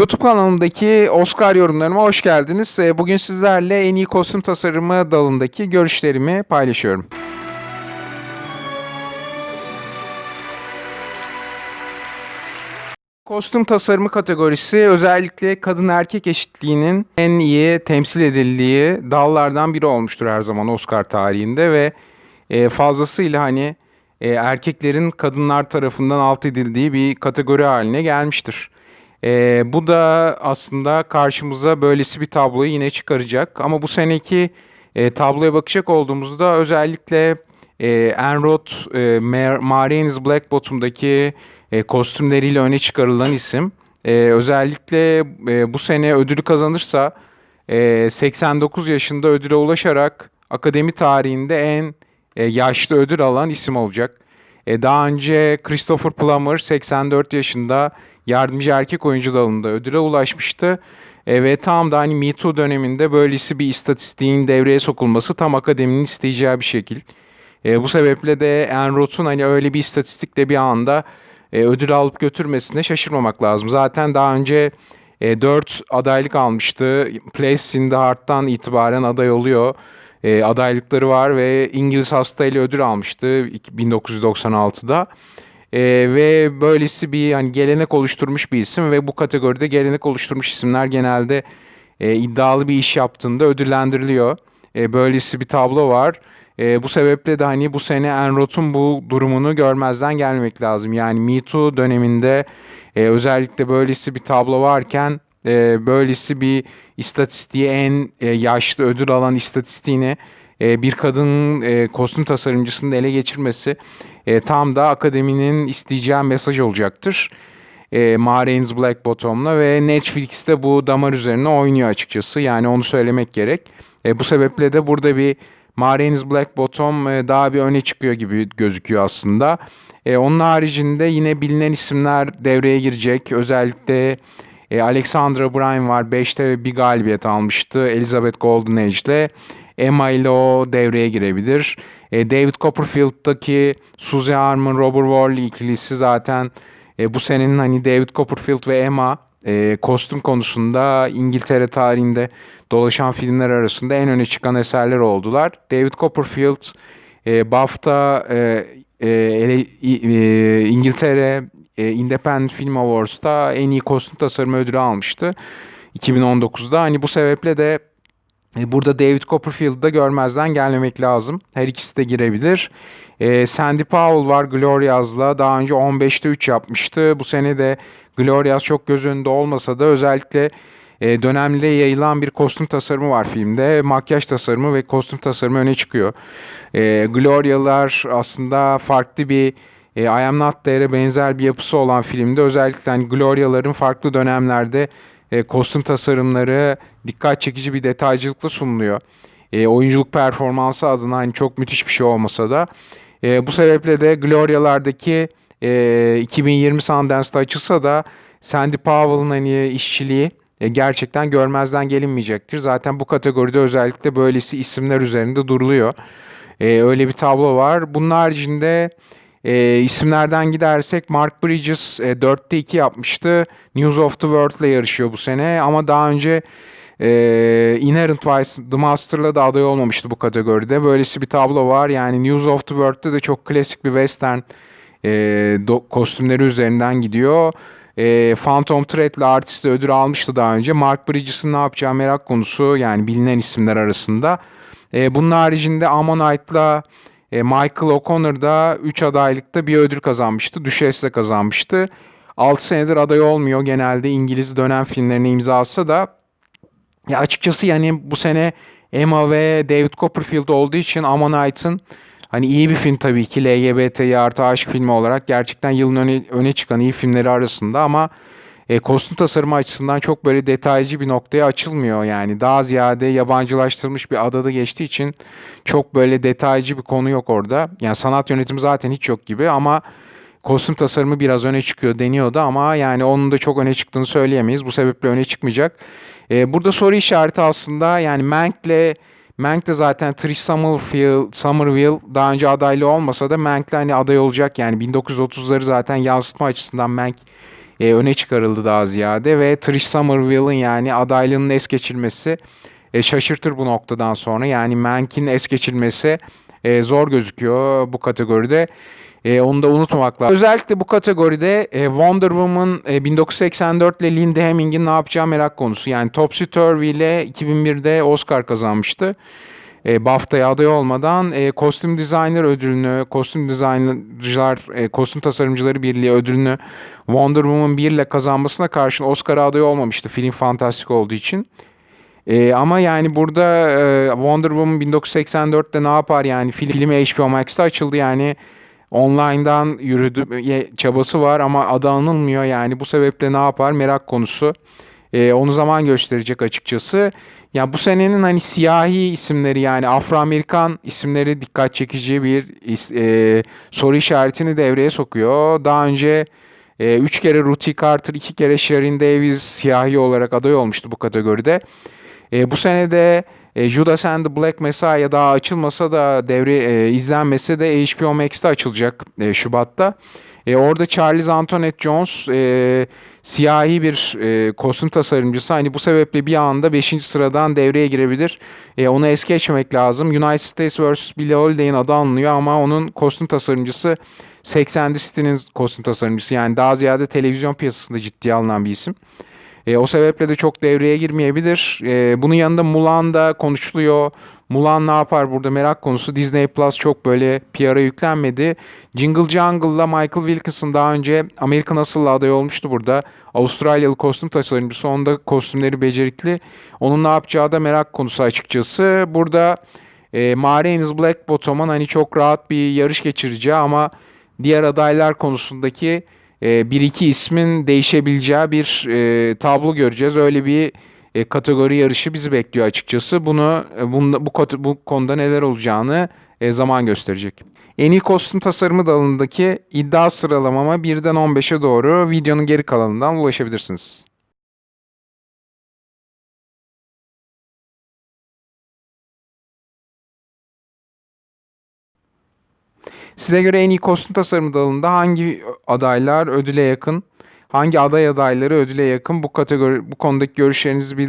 YouTube kanalımdaki Oscar yorumlarıma hoş geldiniz. Ee, Bugün sizlerle en iyi kostüm tasarımı dalındaki görüşlerimi paylaşıyorum. Kostüm tasarımı kategorisi özellikle kadın erkek eşitliğinin en iyi temsil edildiği dallardan biri olmuştur her zaman Oscar tarihinde ve e, fazlasıyla hani e, erkeklerin kadınlar tarafından alt edildiği bir kategori haline gelmiştir. E, bu da aslında karşımıza böylesi bir tabloyu yine çıkaracak. Ama bu seneki e, tabloya bakacak olduğumuzda özellikle e, Enrod e, Mar- Marianis Black Bottom'daki e, kostümleriyle öne çıkarılan isim. E, özellikle e, bu sene ödülü kazanırsa e, 89 yaşında ödüle ulaşarak akademi tarihinde en e, yaşlı ödül alan isim olacak. E, daha önce Christopher Plummer 84 yaşında yardımcı erkek oyuncu dalında ödüle ulaşmıştı. E, ve tam da hani Me Too döneminde böylesi bir istatistiğin devreye sokulması tam akademinin isteyeceği bir şekil. E, bu sebeple de Enrot'un hani öyle bir istatistikle bir anda e, ödül alıp götürmesine şaşırmamak lazım. Zaten daha önce e, 4 adaylık almıştı. Place in the Heart'tan itibaren aday oluyor. E, adaylıkları var ve İngiliz hastayla ödül almıştı 1996'da. E, ve böylesi bir hani gelenek oluşturmuş bir isim ve bu kategoride gelenek oluşturmuş isimler genelde e, iddialı bir iş yaptığında ödüllendiriliyor. E, böylesi bir tablo var. E, bu sebeple de hani bu sene Enrot'un bu durumunu görmezden gelmek lazım. Yani Me Too döneminde e, özellikle böylesi bir tablo varken e, böylesi bir istatistiği en e, yaşlı ödül alan istatistiğini e, bir kadın e, kostüm tasarımcısının ele geçirmesi e, tam da akademinin isteyeceği mesaj olacaktır. E, Ma Rainey's Black Bottom'la ve Netflix'te bu damar üzerine oynuyor açıkçası. Yani onu söylemek gerek. E, bu sebeple de burada bir Ma Rainey's Black Bottom e, daha bir öne çıkıyor gibi gözüküyor aslında. E, onun haricinde yine bilinen isimler devreye girecek. Özellikle e, Alexandra Bryan var. 5'te bir galibiyet almıştı. Elizabeth Golden Age'le. Emma ile o devreye girebilir. E, David Copperfield'daki Suzy Harmon, Robert Worley ikilisi zaten e, bu senenin hani David Copperfield ve Emma e, kostüm konusunda İngiltere tarihinde dolaşan filmler arasında en öne çıkan eserler oldular. David Copperfield e, BAFTA e, e, e, İngiltere e, Independent Film Awards'ta en iyi kostüm tasarımı ödülü almıştı 2019'da. Hani bu sebeple de e, Burada David Copperfield'ı da görmezden gelmemek lazım. Her ikisi de girebilir. E, Sandy Powell var Glorias'la. Daha önce 15'te 3 yapmıştı. Bu sene de Glorias çok göz önünde olmasa da özellikle e, dönemde yayılan bir kostüm tasarımı var filmde. Makyaj tasarımı ve kostüm tasarımı öne çıkıyor. Gloria'lar aslında farklı bir e, I Am Not There'e benzer bir yapısı olan filmde özellikle hani Gloria'ların farklı dönemlerde e, kostüm tasarımları dikkat çekici bir detaycılıkla sunuluyor. E, oyunculuk performansı adına hani çok müthiş bir şey olmasa da. E, bu sebeple de Gloria'lardaki e, 2020 Sundance'da açılsa da Sandy Powell'ın hani işçiliği e, gerçekten görmezden gelinmeyecektir. Zaten bu kategoride özellikle böylesi isimler üzerinde duruluyor. E, öyle bir tablo var. Bunun haricinde e, isimlerden gidersek Mark Bridges e, 4'te 2 yapmıştı. News of the World ile yarışıyor bu sene ama daha önce e, Inherent Vice The Master'la da aday olmamıştı bu kategoride. Böylesi bir tablo var. Yani News of the World'de de çok klasik bir western e, do- kostümleri üzerinden gidiyor. E, Phantom Thread'le artist ödül almıştı daha önce. Mark Bridges'ın ne yapacağı merak konusu yani bilinen isimler arasında. E, bunun haricinde Ammonite'la e, Michael O'Connor da 3 adaylıkta bir ödül kazanmıştı. Duchess'le kazanmıştı. 6 senedir aday olmuyor. Genelde İngiliz dönem filmlerine imza atsa da ya açıkçası yani bu sene Emma ve David Copperfield olduğu için Ammonite'ın hani iyi bir film tabii ki LGBT'yi artı aşk filmi olarak gerçekten yılın öne, öne çıkan iyi filmleri arasında ama e, kostüm tasarımı açısından çok böyle detaycı bir noktaya açılmıyor yani. Daha ziyade yabancılaştırılmış bir adada geçtiği için çok böyle detaycı bir konu yok orada. Yani sanat yönetimi zaten hiç yok gibi ama kostüm tasarımı biraz öne çıkıyor deniyordu ama yani onun da çok öne çıktığını söyleyemeyiz. Bu sebeple öne çıkmayacak. E, burada soru işareti aslında yani Mank'le Mank de zaten Trish Summerfield, Somerville daha önce adaylı olmasa da Mank'le hani aday olacak. Yani 1930'ları zaten yansıtma açısından Mank e, öne çıkarıldı daha ziyade ve Trish Somerville'ın yani adaylığının es geçilmesi e, şaşırtır bu noktadan sonra. Yani Mank'in es geçilmesi e, zor gözüküyor bu kategoride. E, onu da unutmamak lazım. Özellikle bu kategoride e, Wonder Woman e, 1984 ile Linda Hemming'in ne yapacağı merak konusu. Yani Topsy Turvy ile 2001'de Oscar kazanmıştı. E, BAFTA'ya aday olmadan e, kostüm designer ödülünü, kostüm designercılar, e, kostüm tasarımcıları birliği ödülünü Wonder Woman 1 ile kazanmasına karşın Oscar'a aday olmamıştı film fantastik olduğu için. E, ama yani burada e, Wonder Woman 1984'te ne yapar yani film, filmi HBO Max'te açıldı yani online'dan yürüdü çabası var ama adı anılmıyor yani bu sebeple ne yapar merak konusu. E, onu zaman gösterecek açıkçası. Ya bu senenin hani siyahi isimleri yani Afro-Amerikan isimleri dikkat çekici bir e, soru işaretini devreye sokuyor. Daha önce 3 kere Ruthie Carter, 2 kere Sharon Davis siyahi olarak aday olmuştu bu kategoride. E, bu sene de e, Judas and the Black Messiah daha açılmasa da devre e, izlenmesi de HBO Max'te açılacak e, Şubat'ta. E, orada Charles Antoinette Jones e, siyahi bir e, kostüm tasarımcısı. Hani bu sebeple bir anda 5. sıradan devreye girebilir. E, onu es geçmemek lazım. United States vs. Billie Holiday'in adı anılıyor ama onun kostüm tasarımcısı 80 City'nin kostüm tasarımcısı. Yani daha ziyade televizyon piyasasında ciddiye alınan bir isim. E, o sebeple de çok devreye girmeyebilir. E, bunun yanında Mulan da konuşuluyor. Mulan ne yapar burada merak konusu. Disney Plus çok böyle PR'a yüklenmedi. Jingle Jungle'la Michael Wilkinson daha önce American Hustle'la aday olmuştu burada. Avustralyalı kostüm tasarımcısı. Onda kostümleri becerikli. Onun ne yapacağı da merak konusu açıkçası. Burada e, Marianne's Black Bottom'un hani çok rahat bir yarış geçireceği ama diğer adaylar konusundaki e, bir iki ismin değişebileceği bir e, tablo göreceğiz. Öyle bir e, kategori yarışı bizi bekliyor açıkçası. Bunu e, bunda, bu, bu konuda neler olacağını e, zaman gösterecek. En iyi kostüm tasarımı dalındaki iddia sıralamama 1'den 15'e doğru videonun geri kalanından ulaşabilirsiniz. Size göre en iyi kostüm tasarımı dalında hangi adaylar ödüle yakın? Hangi aday adayları ödüle yakın? Bu kategori bu konudaki görüşlerinizi bildirin.